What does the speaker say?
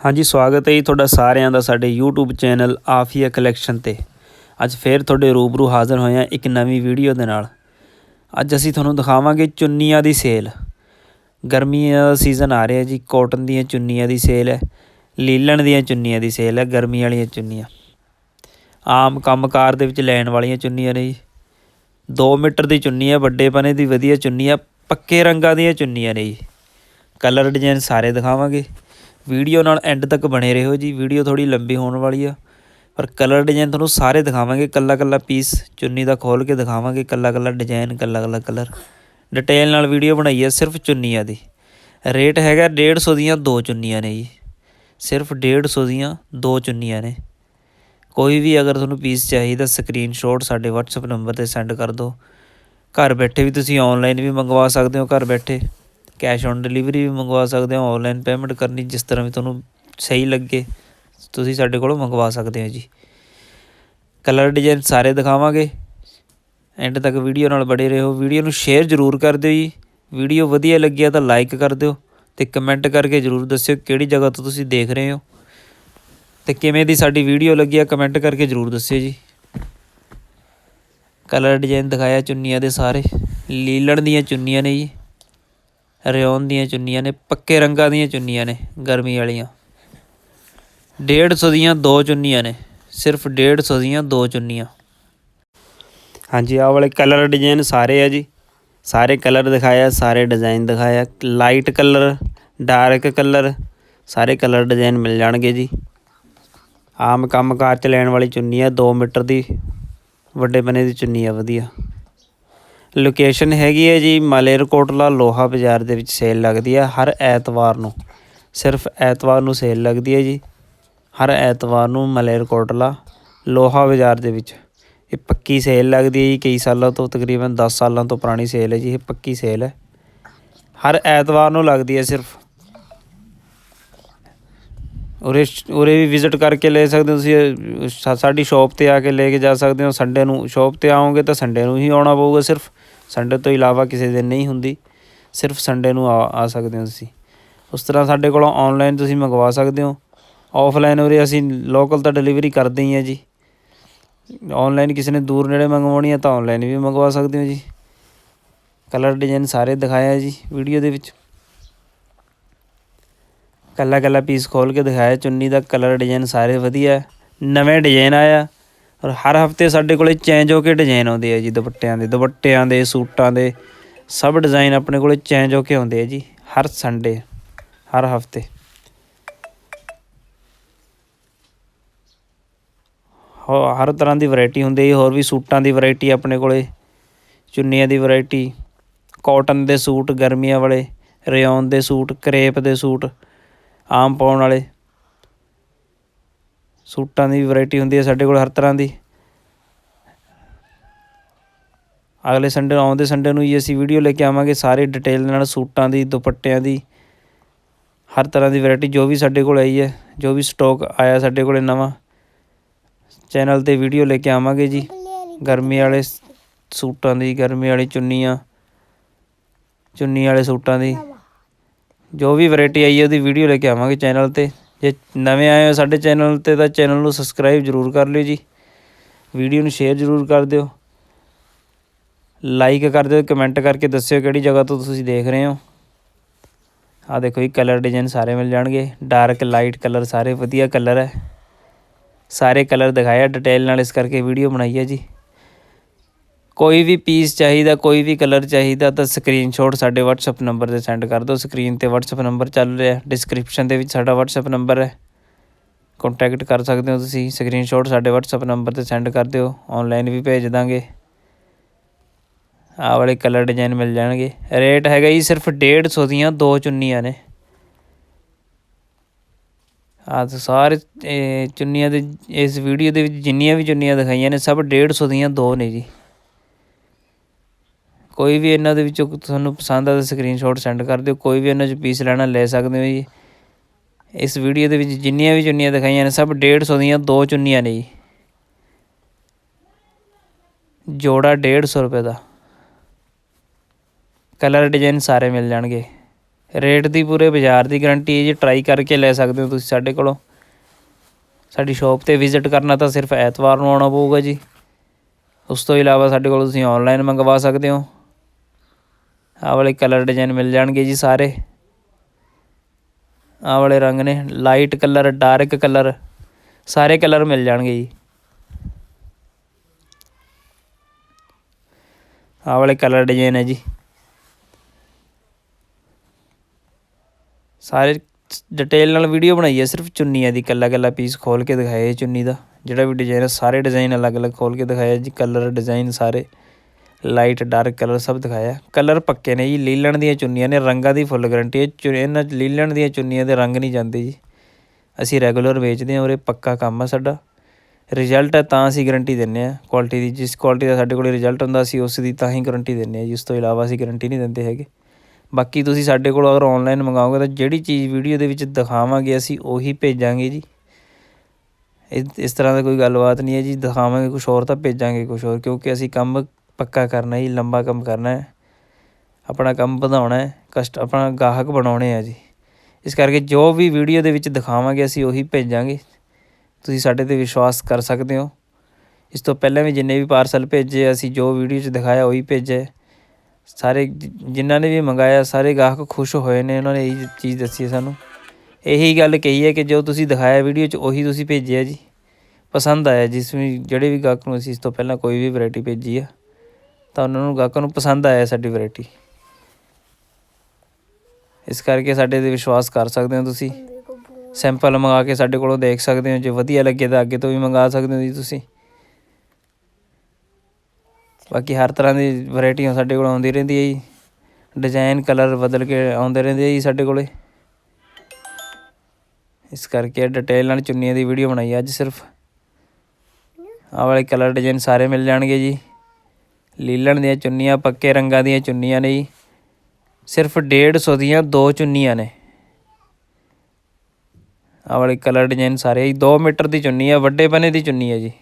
ਹਾਂਜੀ, ਸਵਾਗਤ ਹੈ ਜੀ ਤੁਹਾਡਾ ਸਾਰਿਆਂ ਦਾ ਸਾਡੇ YouTube ਚੈਨਲ ਆਫੀਆ ਕਲੈਕਸ਼ਨ ਤੇ। ਅੱਜ ਫੇਰ ਤੁਹਾਡੇ ਰੂਬਰੂ ਹਾਜ਼ਰ ਹੋਏ ਹਾਂ ਇੱਕ ਨਵੀਂ ਵੀਡੀਓ ਦੇ ਨਾਲ। ਅੱਜ ਅਸੀਂ ਤੁਹਾਨੂੰ ਦਿਖਾਵਾਂਗੇ ਚੁੰਨੀਆਂ ਦੀ ਸੇਲ। ਗਰਮੀਆਂ ਦਾ ਸੀਜ਼ਨ ਆ ਰਿਹਾ ਜੀ ਕਾਟਨ ਦੀਆਂ ਚੁੰਨੀਆਂ ਦੀ ਸੇਲ ਹੈ, ਲੀਲਣ ਦੀਆਂ ਚੁੰਨੀਆਂ ਦੀ ਸੇਲ ਹੈ, ਗਰਮੀ ਵਾਲੀਆਂ ਚੁੰਨੀਆਂ। ਆਮ ਕੰਮਕਾਰ ਦੇ ਵਿੱਚ ਲੈਣ ਵਾਲੀਆਂ ਚੁੰਨੀਆਂ ਨੇ ਜੀ। 2 ਮੀਟਰ ਦੀ ਚੁੰਨੀ ਹੈ, ਵੱਡੇ ਪਨੇ ਦੀ ਵਧੀਆ ਚੁੰਨੀ ਆ ਪੱਕੇ ਰੰਗਾਂ ਦੀਆਂ ਚੁੰਨੀਆਂ ਨੇ ਜੀ। ਕਲਰ ਡਿਜ਼ਾਈਨ ਸਾਰੇ ਦਿਖਾਵਾਂਗੇ। ਵੀਡੀਓ ਨਾਲ ਐਂਡ ਤੱਕ ਬਣੇ ਰਹੋ ਜੀ। ਵੀਡੀਓ ਥੋੜੀ ਲੰਬੀ ਹੋਣ ਵਾਲੀ ਆ। ਪਰ ਕਲਰ ਡਿਜ਼ਾਈਨ ਤੁਹਾਨੂੰ ਸਾਰੇ ਦਿਖਾਵਾਂਗੇ। ਕੱਲਾ ਕੱਲਾ ਪੀਸ ਚੁੰਨੀ ਦਾ ਖੋਲ ਕੇ ਦਿਖਾਵਾਂਗੇ। ਕੱਲਾ ਕੱਲਾ ਡਿਜ਼ਾਈਨ ਕੱਲਾ ਕੱਲਾ ਕਲਰ ਡਿਟੇਲ ਨਾਲ ਵੀਡੀਓ ਬਣਾਈ ਹੈ ਸਿਰਫ ਚੁੰਨੀਆਂ ਦੀ। ਰੇਟ ਹੈਗਾ 150 ਦੀਆਂ ਦੋ ਚੁੰਨੀਆਂ ਨੇ ਜੀ। ਸਿਰਫ 150 ਦੀਆਂ ਦੋ ਚੁੰਨੀਆਂ ਨੇ। ਕੋਈ ਵੀ ਅਗਰ ਤੁਹਾਨੂੰ ਪੀਸ ਚਾਹੀਦਾ ਸਕਰੀਨਸ਼ਾਟ ਸਾਡੇ WhatsApp ਨੰਬਰ ਤੇ ਸੈਂਡ ਕਰ ਦਿਓ। ਘਰ ਬੈਠੇ ਵੀ ਤੁਸੀਂ ਆਨਲਾਈਨ ਵੀ ਮੰਗਵਾ ਸਕਦੇ ਹੋ, ਘਰ ਬੈਠੇ। ਕੈਸ਼ ਔਨ ਡਿਲੀਵਰੀ ਵੀ ਮੰਗਵਾ ਸਕਦੇ ਹੋ ਔਨਲਾਈਨ ਪੇਮੈਂਟ ਕਰਨੀ ਜਿਸ ਤਰ੍ਹਾਂ ਵੀ ਤੁਹਾਨੂੰ ਸਹੀ ਲੱਗੇ, ਤੁਸੀਂ ਸਾਡੇ ਕੋਲੋਂ ਮੰਗਵਾ ਸਕਦੇ ਹੋ ਜੀ। ਕਲਰ ਡਿਜ਼ਾਈਨ ਸਾਰੇ ਦਿਖਾਵਾਂਗੇ। ਐਂਡ ਤੱਕ ਵੀਡੀਓ ਨਾਲ ਬੜੇ ਰਹੋ। ਵੀਡੀਓ ਨੂੰ ਸ਼ੇਅਰ ਜ਼ਰੂਰ ਕਰ ਦਿਓ ਜੀ। ਵੀਡੀਓ ਵਧੀਆ ਲੱਗਿਆ ਤਾਂ ਲਾਈਕ ਕਰ ਦਿਓ ਤੇ ਕਮੈਂਟ ਕਰਕੇ ਜ਼ਰੂਰ ਦੱਸਿਓ ਕਿਹੜੀ ਜਗ੍ਹਾ ਤੋਂ ਤੁਸੀਂ ਦੇਖ ਰਹੇ ਹੋ। ਤੇ ਕਿਵੇਂ ਦੀ ਸਾਡੀ ਵੀਡੀਓ ਲੱਗੀ ਆ ਕਮੈਂਟ ਕਰਕੇ ਜ਼ਰੂਰ ਦੱਸਿਓ ਜੀ। ਕਲਰ ਡਿਜ਼ਾਈਨ ਦਿਖਾਇਆ ਚੁੰਨੀਆਂ ਦੇ ਸਾਰੇ। ਲੀਲਣ ਦੀਆਂ ਚੁੰਨੀਆਂ ਨੇ ਜੀ। ਰਿਓਨ ਦੀਆਂ ਚੁੰਨੀਆਂ ਨੇ, ਪੱਕੇ ਰੰਗਾਂ ਦੀਆਂ ਚੁੰਨੀਆਂ ਨੇ ਗਰਮੀ ਵਾਲੀਆਂ। 150 ਦੀਆਂ ਦੋ ਚੁੰਨੀਆਂ ਨੇ, ਸਿਰਫ 150 ਦੀਆਂ ਦੋ ਚੁੰਨੀਆਂ। ਹਾਂਜੀ, ਆਹ ਵਾਲੇ ਕਲਰ ਡਿਜ਼ਾਈਨ ਸਾਰੇ ਆ ਜੀ। ਸਾਰੇ ਕਲਰ ਦਿਖਾਇਆ, ਸਾਰੇ ਡਿਜ਼ਾਈਨ ਦਿਖਾਇਆ। ਲਾਈਟ ਕਲਰ ਡਾਰਕ ਕਲਰ ਸਾਰੇ ਕਲਰ ਡਿਜ਼ਾਈਨ ਮਿਲ ਜਾਣਗੇ ਜੀ। ਆਮ ਕੰਮਕਾਰ ਚ ਲੈਣ ਵਾਲੀ ਚੁੰਨੀ ਆ 2 ਮੀਟਰ ਦੀ, ਵੱਡੇ ਬਨੇ ਦੀ ਚੁੰਨੀ ਆ, ਵਧੀਆ। ਲੋਕੇਸ਼ਨ ਹੈਗੀ ਹੈ ਜੀ ਮਲੇਰਕੋਟਲਾ ਲੋਹਾ ਬਾਜ਼ਾਰ ਦੇ ਵਿੱਚ ਸੇਲ ਲੱਗਦੀ ਹੈ ਹਰ ਐਤਵਾਰ ਨੂੰ। ਸਿਰਫ ਐਤਵਾਰ ਨੂੰ ਸੇਲ ਲੱਗਦੀ ਹੈ ਜੀ। ਹਰ ਐਤਵਾਰ ਨੂੰ ਮਲੇਰਕੋਟਲਾ ਲੋਹਾ ਬਾਜ਼ਾਰ ਦੇ ਵਿੱਚ। ਇਹ ਪੱਕੀ ਸੇਲ ਲੱਗਦੀ ਹੈ ਜੀ, ਕਈ ਸਾਲਾਂ ਤੋਂ, ਤਕਰੀਬਨ 10 ਸਾਲਾਂ ਤੋਂ ਪੁਰਾਣੀ ਸੇਲ ਹੈ ਜੀ, ਇਹ ਪੱਕੀ ਸੇਲ ਹੈ। ਹਰ ਐਤਵਾਰ ਨੂੰ ਲੱਗਦੀ ਹੈ ਸਿਰਫ। ਉਰੇ ਉਰੇ ਵੀ ਵਿਜ਼ਿਟ ਕਰਕੇ ਲੈ ਸਕਦੇ ਹੋ ਤੁਸੀਂ ਸਾਡੀ ਸ਼ਾਪ ਤੇ ਆ ਕੇ ਲੈ ਕੇ ਜਾ ਸਕਦੇ ਹੋ। ਸੰਡੇ ਨੂੰ ਸ਼ਾਪ ਤੇ ਆਓਗੇ ਤਾਂ ਸੰਡੇ ਨੂੰ ਹੀ ਆਉਣਾ ਪਊਗਾ ਸਿਰਫ। ਸੰਡੇ ਤੋਂ ਇਲਾਵਾ ਕਿਸੇ ਦਿਨ ਨਹੀਂ ਹੁੰਦੀ। ਸਿਰਫ ਸੰਡੇ ਨੂੰ ਆ ਆ ਸਕਦੇ ਹੋ ਤੁਸੀਂ। ਉਸ ਤਰ੍ਹਾਂ ਸਾਡੇ ਕੋਲੋਂ ਆਨਲਾਈਨ ਤੁਸੀਂ ਮੰਗਵਾ ਸਕਦੇ ਹੋ। ਆਫਲਾਈਨ ਉਰੇ ਅਸੀਂ ਲੋਕਲ ਤਾਂ ਡਿਲੀਵਰੀ ਕਰਦੇ ਹੀ ਆ ਜੀ। ਆਨਲਾਈਨ ਕਿਸੇ ਨੇ ਦੂਰ ਨੇੜੇ ਮੰਗਵਾਉਣੀ ਹੈ ਤਾਂ ਆਨਲਾਈਨ ਵੀ ਮੰਗਵਾ ਸਕਦੇ ਹੋ ਜੀ। ਕਲਰ ਡਿਜ਼ਾਈਨ ਸਾਰੇ ਦਿਖਾਇਆ ਜੀ ਵੀਡੀਓ ਦੇ ਵਿੱਚ। ਕੱਲਾ ਕੱਲਾ ਪੀਸ ਖੋਲ ਕੇ ਦਿਖਾਇਆ, ਚੁੰਨੀ ਦਾ ਕਲਰ ਡਿਜ਼ਾਈਨ ਸਾਰੇ ਵਧੀਆ ਨਵੇਂ ਡਿਜ਼ਾਈਨ ਆਇਆ ਔਰ ਹਰ ਹਫ਼ਤੇ ਸਾਡੇ ਕੋਲੇ ਚੇਂਜ ਹੋ ਕੇ ਡਿਜ਼ਾਈਨ ਆਉਂਦੇ ਆ ਜੀ, ਦੁਪੱਟਿਆਂ ਦੇ ਦੁਪੱਟਿਆਂ ਦੇ, ਸੂਟਾਂ ਦੇ, ਸਭ ਡਿਜ਼ਾਈਨ ਆਪਣੇ ਕੋਲੇ ਚੇਂਜ ਹੋ ਕੇ ਆਉਂਦੇ ਆ ਜੀ, ਹਰ ਸੰਡੇ ਹਰ ਹਫ਼ਤੇ ਹੋ ਹਰ ਤਰ੍ਹਾਂ ਦੀ ਵੈਰਾਈਟੀ ਹੁੰਦੀ ਹੈ ਜੀ। ਹੋਰ ਵੀ ਸੂਟਾਂ ਦੀ ਵੈਰਾਈਟੀ ਆਪਣੇ ਕੋਲੇ, ਚੁੰਨੀਆਂ ਦੀ ਵੈਰਾਈਟੀ ਕਾਟਨ ਦੇ ਸੂਟ, ਗਰਮੀਆਂ ਵਾਲੇ ਰਿਓਨ ਦੇ ਸੂਟ ਕਰੇਪ ਦੇ ਸੂਟ ਆਮ ਪਾਉਣ ਵਾਲੇ। ਸੂਟਾਂ ਦੀ ਵੈਰਾਈਟੀ ਹੁੰਦੀ ਹੈ ਸਾਡੇ ਕੋਲ ਹਰ ਤਰ੍ਹਾਂ ਦੀ। ਅਗਲੇ ਸੰਡੇ ਆਉਂਦੇ ਸੰਡੇ ਨੂੰ ਹੀ ਅਸੀਂ ਵੀਡੀਓ ਲੈ ਕੇ ਆਵਾਂਗੇ ਸਾਰੇ ਡਿਟੇਲ ਨਾਲ ਸੂਟਾਂ ਦੀ, ਦੁਪੱਟਿਆਂ ਦੀ। ਹਰ ਤਰ੍ਹਾਂ ਦੀ ਵੈਰਾਈਟੀ ਜੋ ਵੀ ਸਾਡੇ ਕੋਲ ਆਈ ਹੈ, ਜੋ ਵੀ ਸਟਾਕ ਆਇਆ ਸਾਡੇ ਕੋਲੇ ਨਵਾਂ। ਚੈਨਲ ਤੇ ਵੀਡੀਓ ਲੈ ਕੇ ਆਵਾਂਗੇ ਜੀ। ਗਰਮੀ ਵਾਲੇ ਸੂਟਾਂ ਦੀ, ਗਰਮੀ ਵਾਲੀ ਚੁੰਨੀਆਂ। ਚੁੰਨੀ ਵਾਲੇ ਸੂਟਾਂ ਦੀ। ਜੋ ਵੀ ਵੈਰਾਈਟੀ ਆਈ ਹੈ ਉਹਦੀ ਵੀਡੀਓ ਲੈ ਕੇ ਆਵਾਂਗੇ ਚੈਨਲ ਤੇ। ਜੇ ਨਵੇਂ ਆਏ ਹੋ ਸਾਡੇ ਚੈਨਲ ਤੇ ਤਾਂ ਚੈਨਲ ਨੂੰ ਸਬਸਕ੍ਰਾਈਬ ਜ਼ਰੂਰ ਕਰ ਲਿਓ ਜੀ। ਵੀਡੀਓ ਨੂੰ ਸ਼ੇਅਰ ਜ਼ਰੂਰ ਕਰ ਦਿਓ। ਲਾਈਕ ਕਰ ਦਿਓ ਕਮੈਂਟ ਕਰਕੇ ਦੱਸਿਓ ਕਿਹੜੀ ਜਗ੍ਹਾ ਤੋਂ ਤੁਸੀਂ ਦੇਖ ਰਹੇ ਹੋ। ਆ ਦੇਖੋ ਜੀ ਕਲਰ ਡਿਜ਼ਾਈਨ ਸਾਰੇ ਮਿਲ ਜਾਣਗੇ। ਡਾਰਕ ਲਾਈਟ ਕਲਰ ਸਾਰੇ ਵਧੀਆ ਕਲਰ ਹੈ। ਸਾਰੇ ਕਲਰ ਦਿਖਾਇਆ ਡਿਟੇਲ ਨਾਲ ਇਸ ਕਰਕੇ ਵੀਡੀਓ ਬਣਾਈ ਹੈ ਜੀ। ਕੋਈ ਵੀ ਪੀਸ ਚਾਹੀਦਾ, ਕੋਈ ਵੀ ਕਲਰ ਚਾਹੀਦਾ ਤਾਂ ਸਕਰੀਨਸ਼ਾਟ ਸਾਡੇ WhatsApp ਨੰਬਰ ਤੇ ਸੈਂਡ ਕਰ ਦਿਓ। ਸਕਰੀਨ ਤੇ WhatsApp ਨੰਬਰ ਚੱਲ ਰਿਹਾ ਡਿਸਕ੍ਰਿਪਸ਼ਨ ਦੇ ਵਿੱਚ ਸਾਡਾ WhatsApp ਨੰਬਰ ਹੈ। ਕੰਟੈਕਟ ਕਰ ਸਕਦੇ ਹੋ ਤੁਸੀਂ। ਸਕਰੀਨਸ਼ਾਟ ਸਾਡੇ WhatsApp ਨੰਬਰ ਤੇ ਸੈਂਡ ਕਰ ਦਿਓ। ਆਨਲਾਈਨ ਵੀ ਭੇਜ ਦਾਂਗੇ। ਆਹ ਵਾਲੇ ਕਲਰ ਡਿਜ਼ਾਈਨ ਮਿਲ ਜਾਣਗੇ। ਰੇਟ ਹੈਗਾ ਜੀ ਸਿਰਫ 150 ਦੀਆਂ ਦੋ ਚੁੰਨੀਆਂ ਨੇ। ਆਹ ਸਾਰੇ ਚੁੰਨੀਆਂ ਦੇ, ਇਸ ਵੀਡੀਓ ਦੇ ਵਿੱਚ ਜਿੰਨੀਆਂ ਵੀ ਚੁੰਨੀਆਂ ਦਿਖਾਈਆਂ ਨੇ, ਸਭ 150 ਦੀਆਂ ਦੋ ਨੇ ਜੀ। ਕੋਈ ਵੀ ਇਹਨਾਂ ਦੇ ਵਿੱਚੋਂ ਤੁਹਾਨੂੰ ਪਸੰਦ ਆ ਤਾਂ ਸਕਰੀਨਸ਼ਾਟ ਸੈਂਡ ਕਰ ਦਿਓ, ਕੋਈ ਵੀ ਇਹਨਾਂ 'ਚ ਪੀਸ ਲੈਣਾ ਲੈ ਸਕਦੇ ਹੋ ਜੀ। ਇਸ ਵੀਡੀਓ ਦੇ ਵਿੱਚ ਜਿੰਨੀਆਂ ਵੀ ਚੁੰਨੀਆਂ ਦਿਖਾਈਆਂ ਨੇ, ਸਭ 150 ਦੀਆਂ, ਦੋ ਚੁੰਨੀਆਂ ਨੇ ਜੀ। ਜੋੜਾ 150 ਰੁਪਏ ਦਾ। ਕਲਰ ਡਿਜ਼ਾਈਨ ਸਾਰੇ ਮਿਲ ਜਾਣਗੇ। ਰੇਟ ਦੀ ਪੂਰੇ ਬਾਜ਼ਾਰ ਦੀ ਗਾਰੰਟੀ ਹੈ ਜੀ ਟਰਾਈ ਕਰਕੇ ਲੈ ਸਕਦੇ ਹੋ ਤੁਸੀਂ ਸਾਡੇ ਕੋਲੋਂ। ਸਾਡੀ ਸ਼ਾਪ ਤੇ ਵਿਜ਼ਿਟ ਕਰਨਾ ਤਾਂ ਸਿਰਫ ਐਤਵਾਰ ਨੂੰ ਆਉਣਾ ਪਊਗਾ ਜੀ। ਉਸ ਤੋਂ ਇਲਾਵਾ ਸਾਡੇ ਕੋਲ ਤੁਸੀਂ ਆਨਲਾਈਨ ਮੰਗਵਾ ਸਕਦੇ ਹੋ। ਆਹ ਵਾਲੇ ਕਲਰ ਡਿਜ਼ਾਈਨ ਮਿਲ ਜਾਣਗੇ ਜੀ ਸਾਰੇ। ਆਹ ਵਾਲੇ ਰੰਗ ਨੇ ਲਾਈਟ ਕਲਰ ਡਾਰਕ ਕਲਰ ਸਾਰੇ ਕਲਰ ਮਿਲ ਜਾਣਗੇ ਜੀ। ਆਹ ਵਾਲੇ ਕਲਰ ਡਿਜ਼ਾਈਨ ਹੈ ਜੀ। ਸਾਰੇ ਡਿਟੇਲ ਨਾਲ ਵੀਡੀਓ ਬਣਾਈ ਹੈ, ਸਿਰਫ ਚੁੰਨੀਆਂ ਦੀ, ਕੱਲਾ ਕੱਲਾ ਪੀਸ ਖੋਲ ਕੇ ਦਿਖਾਇਆ ਹੈ ਚੁੰਨੀ ਦਾ। ਜਿਹੜਾ ਵੀ ਡਿਜ਼ਾਈਨ ਹੈ, ਸਾਰੇ ਡਿਜ਼ਾਈਨ ਅਲੱਗ-ਅਲੱਗ ਖੋਲ ਕੇ ਦਿਖਾਇਆ ਜੀ ਕਲਰ ਡਿਜ਼ਾਈਨ ਸਾਰੇ। ਲਾਈਟ ਡਾਰਕ ਕਲਰ ਸਭ ਦਿਖਾਇਆ। ਕਲਰ ਪੱਕੇ ਨੇ ਜੀ, ਲੀਲਣ ਦੀਆਂ ਚੁੰਨੀਆਂ ਨੇ, ਰੰਗਾਂ ਦੀ ਫੁੱਲ ਗਾਰੰਟੀ ਹੈ। ਚੁ- ਇਹਨਾਂ 'ਚ ਲੀਲਣ ਦੀਆਂ ਚੁੰਨੀਆਂ ਦੇ ਰੰਗ ਨਹੀਂ ਜਾਂਦੇ ਜੀ। ਅਸੀਂ ਰੈਗੂਲਰ ਵੇਚਦੇ ਹਾਂ ਔਰ ਇਹ ਪੱਕਾ ਕੰਮ ਆ ਸਾਡਾ। ਰਿਜ਼ਲਟ ਹੈ ਤਾਂ ਅਸੀਂ ਗਾਰੰਟੀ ਦਿੰਨੇ ਆ ਕੁਆਲਿਟੀ ਦੀ, ਜਿਸ ਕੁਆਲਿਟੀ ਦਾ ਸਾਡੇ ਕੋਲ ਰਿਜ਼ਲਟ ਹੁੰਦਾ, ਅਸੀਂ ਉਸ ਦੀ ਤਾਂ ਹੀ ਗਾਰੰਟੀ ਦਿੰਨੇ ਆ ਜੀ। ਉਸ ਤੋਂ ਇਲਾਵਾ ਅਸੀਂ ਗਾਰੰਟੀ ਨਹੀਂ ਦਿੰਦੇ ਹੈਗੇ। ਬਾਕੀ ਤੁਸੀਂ ਸਾਡੇ ਕੋਲ ਅਗਰ ਆਨਲਾਈਨ ਮੰਗਾਓਗੇ, ਤਾਂ ਜਿਹੜੀ ਚੀਜ਼ ਵੀਡੀਓ ਦੇ ਵਿੱਚ ਦਿਖਾਵਾਂਗੇ, ਅਸੀਂ ਉਹੀ ਭੇਜਾਂਗੇ ਜੀ। ਇਸ ਤਰ੍ਹਾਂ ਦਾ ਕੋਈ ਗੱਲਬਾਤ ਨਹੀਂ ਹੈ ਜੀ। ਦਿਖਾਵਾਂਗੇ ਕੁਝ ਹੋਰ ਤਾਂ ਭੇਜਾਂਗੇ ਕੁਝ ਹੋਰ, ਕਿਉਂਕਿ ਅਸੀਂ ਕੰਮ ਪੱਕਾ ਕਰਨਾ ਜੀ, ਲੰਬਾ ਕੰਮ ਕਰਨਾ ਹੈ। ਆਪਣਾ ਕੰਮ ਵਧਾਉਣਾ ਹੈ, ਕਸਟ, ਆਪਣਾ ਗਾਹਕ ਬਣਾਉਣੇ ਆ ਜੀ। ਇਸ ਕਰਕੇ ਜੋ ਵੀ ਵੀਡੀਓ ਦੇ ਵਿੱਚ ਦਿਖਾਵਾਂਗੇ, ਅਸੀਂ ਉਹੀ ਭੇਜਾਂਗੇ। ਤੁਸੀਂ ਸਾਡੇ ਤੇ ਵਿਸ਼ਵਾਸ ਕਰ ਸਕਦੇ ਹੋ। ਇਸ ਤੋਂ ਪਹਿਲਾਂ ਵੀ ਜਿੰਨੇ ਵੀ ਪਾਰਸਲ ਭੇਜੇ, ਅਸੀਂ ਜੋ ਵੀਡੀਓ 'ਚ ਦਿਖਾਇਆ, ਉਹੀ ਭੇਜਿਆ ਸਾਰੇ ਜਿਨ੍ਹਾਂ ਨੇ ਵੀ ਮੰਗਾਇਆ, ਸਾਰੇ ਗਾਹਕ ਖੁਸ਼ ਹੋਏ ਨੇ, ਉਹਨਾਂ ਨੇ ਇਹੀ ਚੀਜ਼ ਦੱਸੀ ਹੈ ਸਾਨੂੰ। ਇਹੀ ਗੱਲ ਕਹੀ ਹੈ ਕਿ ਜੋ ਤੁਸੀਂ ਦਿਖਾਇਆ ਵੀਡੀਓ 'ਚ, ਉਹੀ ਤੁਸੀਂ ਭੇਜਿਆ ਜੀ। ਪਸੰਦ ਆਇਆ, ਜਿਸ ਵੀ, ਜਿਹੜੇ ਵੀ ਗਾਹਕ ਨੂੰ ਅਸੀਂ ਇਸ ਤੋਂ ਪਹਿਲਾਂ ਕੋਈ ਵੀ ਵੈਰਾਈਟੀ ਭੇਜੀ ਆ। ਤਾਂ ਉਹਨਾਂ ਨੂੰ ਗਾਹਕਾਂ ਨੂੰ ਪਸੰਦ ਆਇਆ ਸਾਡੀ ਵੈਰਾਈਟੀ ਇਸ ਕਰਕੇ ਸਾਡੇ ਤੇ ਵਿਸ਼ਵਾਸ ਕਰ ਸਕਦੇ ਹੋ ਤੁਸੀਂ। ਸੈਂਪਲ ਮੰਗਾ ਕੇ ਸਾਡੇ ਕੋਲੋਂ ਦੇਖ ਸਕਦੇ ਹੋ। ਜੇ ਵਧੀਆ ਲੱਗੇ ਤਾਂ ਅੱਗੇ ਤੋਂ ਵੀ ਮੰਗਾ ਸਕਦੇ ਹੋ ਜੀ ਤੁਸੀਂ। ਬਾਕੀ ਹਰ ਤਰ੍ਹਾਂ ਦੀ ਵੈਰਾਈਟੀਆਂ ਸਾਡੇ ਕੋਲ ਆਉਂਦੀ ਰਹਿੰਦੀ ਹੈ ਜੀ। ਡਿਜ਼ਾਈਨ ਕਲਰ ਬਦਲ ਕੇ ਆਉਂਦੇ ਰਹਿੰਦੇ ਆ ਜੀ ਸਾਡੇ ਕੋਲੇ। ਇਸ ਕਰਕੇ ਡਿਟੇਲ ਨਾਲ ਚੁੰਨੀਆਂ ਦੀ ਵੀਡੀਓ ਬਣਾਈ ਅੱਜ ਸਿਰਫ। ਆਹ ਵਾਲੇ ਕਲਰ ਡਿਜ਼ਾਈਨ ਸਾਰੇ ਮਿਲ ਜਾਣਗੇ ਜੀ। ਲੀਲਣ ਦੀਆਂ ਚੁੰਨੀਆਂ, ਪੱਕੇ ਰੰਗਾਂ ਦੀਆਂ ਚੁੰਨੀਆਂ ਨੇ ਜੀ। ਸਿਰਫ 150 ਦੀਆਂ ਦੋ ਚੁੰਨੀਆਂ ਨੇ। ਆਹ ਵਾਲੇ ਕਲਰ ਡਿਜ਼ਾਈਨ ਸਾਰੇ ਜੀ 2 ਮੀਟਰ ਦੀ ਚੁੰਨੀ ਹੈ ਵੱਡੇ ਬਨੇ ਦੀ ਚੁੰਨੀ ਹੈ ਜੀ।